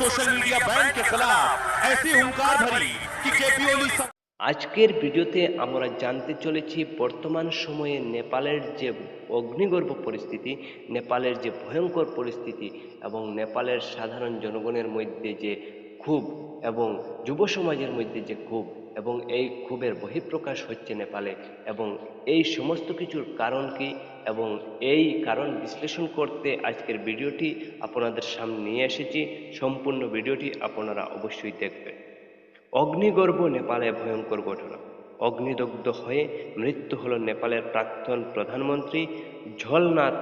Social media ban के खिलाफ ऐसी हुंकार भरी कि केपी ओली सर- আজকের ভিডিওতে আমরা জানতে চলেছি বর্তমান সময়ে নেপালের যে অগ্নিগর্ভ পরিস্থিতি নেপালের যে ভয়ঙ্কর পরিস্থিতি এবং নেপালের সাধারণ জনগণের মধ্যে যে ক্ষোভ এবং যুব সমাজের মধ্যে যে ক্ষোভ এবং এই ক্ষোভের বহিঃপ্রকাশ হচ্ছে নেপালে এবং এই সমস্ত কিছুর কারণ কি এবং এই কারণ বিশ্লেষণ করতে আজকের ভিডিওটি আপনাদের সামনে নিয়ে এসেছি। সম্পূর্ণ ভিডিওটি আপনারা অবশ্যই দেখবেন। অগ্নিগর্ভ নেপালে ভয়ঙ্কর ঘটনা। অগ্নিদগ্ধ হয়ে মৃত্যু হল নেপালের প্রাক্তন প্রধানমন্ত্রী ঝলনাথ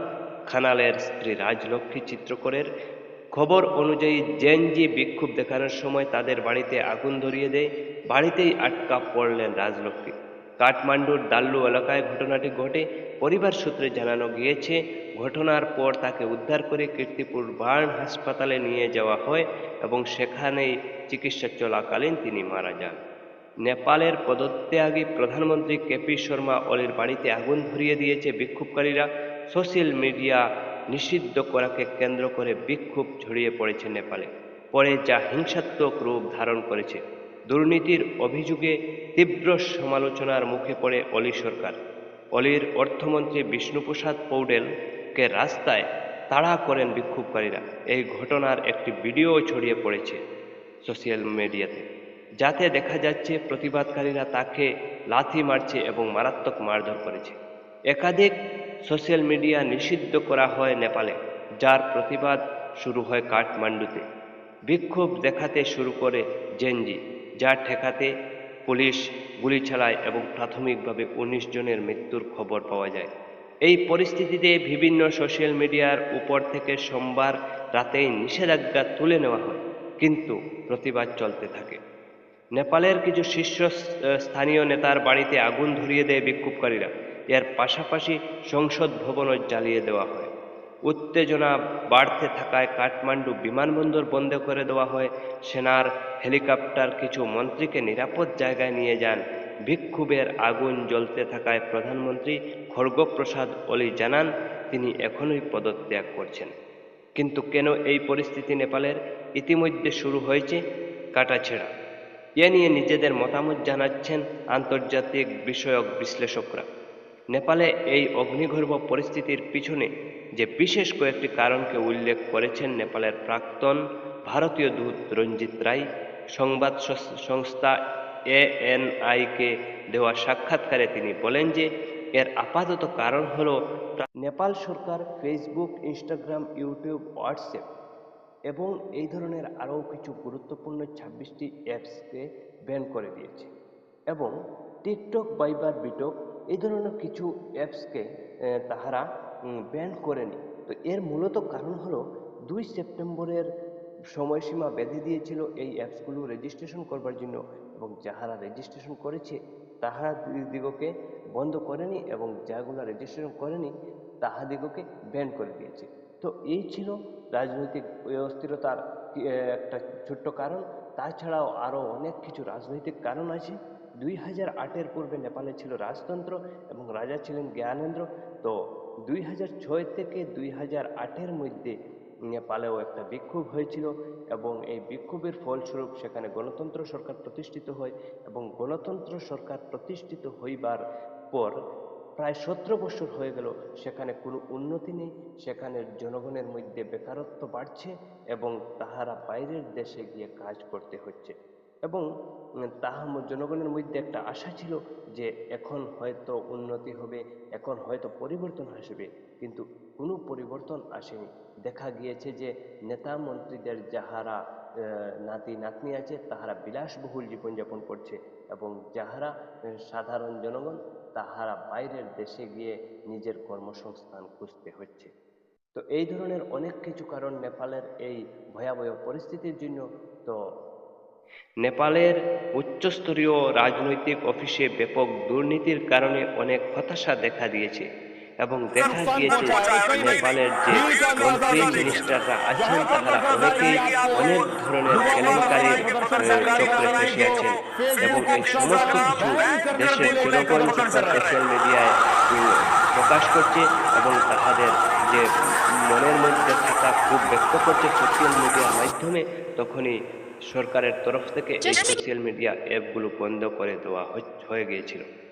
খানালের স্ত্রী রাজলক্ষ্মী চিত্রকরের খবর অনুযায়ী জেনজি বিক্ষোভ দেখানোর সময় তাদের বাড়িতে আগুন ধরিয়ে দেয়। বাড়িতেই আটকা পড়লেন রাজলক্ষ্মী। কাঠমান্ডুর দাল্লু এলাকায় ঘটনাটি ঘটে। পরিবার সূত্রে জানানো গিয়েছে, ঘটনার পর তাকে উদ্ধার করে কীর্তিপুর বার্ন হাসপাতালে নিয়ে যাওয়া হয় এবং সেখানেই চিকিৎসা চলাকালীন তিনি মারা যান। নেপালের পদত্যাগী প্রধানমন্ত্রী কেপি শর্মা অলির বাড়িতে আগুন ধরিয়ে দিয়েছে বিক্ষোভকারীরা। সোশ্যাল মিডিয়া নিষিদ্ধ করাকে কেন্দ্র করে বিক্ষোভ ছড়িয়ে পড়েছে নেপালে, পরে যা হিংসাত্মক রূপ ধারণ করেছে। দুর্নীতির অভিযোগে তীব্র সমালোচনার মুখে পড়ে অলি সরকার। অলির অর্থমন্ত্রী বিষ্ণুপ্রসাদ পৌডেলকে রাস্তায় তাড়া করেন বিক্ষোভকারীরা। এই ঘটনার একটি ভিডিও ছড়িয়ে পড়েছে সোশ্যাল মিডিয়াতে। যাতে দেখা যাচ্ছে প্রতিবাদকারীরা তাকে লাথি মারছে এবং মারাত্মক মারধর করেছে। একাধিক সোশ্যাল মিডিয়া নিষিদ্ধ করা হয় নেপালে, যার প্রতিবাদ শুরু হয় কাঠমান্ডুতে। বিক্ষোভ দেখাতে শুরু করে জেনজি, যা ঠেকাতে পুলিশ, গুলি চালায় এবং প্রাথমিকভাবে উনিশ জনের মৃত্যুর খবর পাওয়া যায়। এই পরিস্থিতিতে বিভিন্ন সোশ্যাল মিডিয়ার উপর থেকে সোমবার রাতেই নিষেধাজ্ঞা তুলে নেওয়া হয়, কিন্তু প্রতিবাদ চলতে থাকে। নেপালের কিছু শীর্ষ স্থানীয় নেতার বাড়িতে আগুন ধরিয়ে দেয় বিক্ষোভকারীরা। এর পাশাপাশি সংসদ ভবনও জ্বালিয়ে দেওয়া হয়। উত্তেজনা বাড়তে থাকায় কাঠমান্ডু বিমানবন্দর বন্ধ করে দেওয়া হয়। সেনার হেলিকপ্টার কিছু মন্ত্রীকে নিরাপদ জায়গায় নিয়ে যান। বিক্ষোভের আগুন জ্বলতে থাকায় প্রধানমন্ত্রী খড়গপ্রসাদ অলি জানান, তিনি এখনই পদত্যাগ করছেন। কিন্তু কেন এই পরিস্থিতি নেপালের ইতিমধ্যে শুরু হয়েছে কাটাছেড়া এ নিয়ে নিজেদের মতামত জানাচ্ছেন আন্তর্জাতিক বিষয়ক বিশ্লেষকরা। নেপালে এই অগ্নিগর্ভ পরিস্থিতির পিছনে যে বিশেষ কয়েকটি কারণকে উল্লেখ করেছেন নেপালের প্রাক্তন ভারতীয় দূত রঞ্জিত রায়, সংবাদ সস- সংস্থা এএনআইকে দেওয়া সাক্ষাৎকারে তিনি বলেন যে এর আপাতত কারণ হল নেপাল সরকার ফেসবুক, ইনস্টাগ্রাম, ইউটিউব, হোয়াটসঅ্যাপ এবং এই ধরনের আরও কিছু গুরুত্বপূর্ণ ছাব্বিশটি অ্যাপসকে ব্যান করে দিয়েছে এবং টিকটক বাইবার বিটক এই ধরনের কিছু অ্যাপসকে তাহারা ব্যান করেনি। তো এর মূলত কারণ হলো দুই সেপ্টেম্বরের সময়সীমা বেঁধে দিয়েছিল এই অ্যাপসগুলো রেজিস্ট্রেশন করবার জন্য এবং যাহারা রেজিস্ট্রেশন করেছে, তাহারা দিগকে বন্ধ করেনি এবং যাগুলা রেজিস্ট্রেশন করেনি তাহাদিগকে ব্যান করে দিয়েছে। তো এই ছিল রাজনৈতিক অস্থিরতার একটা ছোট্ট কারণ। তাছাড়াও আরও অনেক কিছু রাজনৈতিক কারণ আছে। দুই হাজার আটের পূর্বে নেপালে ছিল রাজতন্ত্র এবং রাজা ছিলেন জ্ঞানেন্দ্র। তো দুই হাজার ছয় থেকে দুই হাজার আটের মধ্যে নেপালেও একটা বিক্ষোভ হয়েছিল এবং এই বিক্ষোভের ফলস্বরূপ সেখানে গণতন্ত্র সরকার প্রতিষ্ঠিত হয় এবং গণতন্ত্র সরকার প্রতিষ্ঠিত হইবার পর প্রায় সতেরো বছর হয়ে গেল, সেখানে কোনো উন্নতি নেই। সেখানের জনগণের মধ্যে বেকারত্ব বাড়ছে এবং তাহারা বাইরের দেশে গিয়ে কাজ করতে হচ্ছে। এবং তাহা জনগণের মধ্যে একটা আশা ছিল যে এখন হয়তো উন্নতি হবে, এখন হয়তো পরিবর্তন আসবে। কিন্তু কোনো পরিবর্তন আসেনি। দেখা গিয়েছে যে নেতা মন্ত্রীদের যাহারা নাতি, নাতনি আছে, তাহারা বিলাসবহুল জীবনযাপন করছে এবং যাহারা সাধারণ জনগণ, তাহারা বাইরের দেশে গিয়ে নিজের কর্মসংস্থান খুঁজতে হচ্ছে। তো এই ধরনের অনেক কিছু কারণ নেপালের এই ভয়াবহ পরিস্থিতির জন্য তো নেপালের উচ্চস্তরীয় রাজনৈতিক অফিসে ব্যাপক দুর্নীতির কারণে অনেক হতাশা দেখা দিয়েছে এবং দেখা গিয়েছে নেপালের যে মন্ত্রী মিনিস্টাররা আছেন তারা অনেকেই অনেক ধরনের কেলেঙ্কারির চক্রে ফেসে আছেন এবং এই সমস্ত কিছু দেশের জনগণ সোশ্যাল মিডিয়ায় প্রকাশ করছে এবং তাদের যে মনের মধ্যে থাকা খুব ব্যক্ত করছে সোশ্যাল মিডিয়ার মাধ্যমে তখনই সরকারের তরফ থেকে এই সোশ্যাল মিডিয়া অ্যাপগুলো বন্ধ করে দেওয়া হয়ে- গিয়েছিল।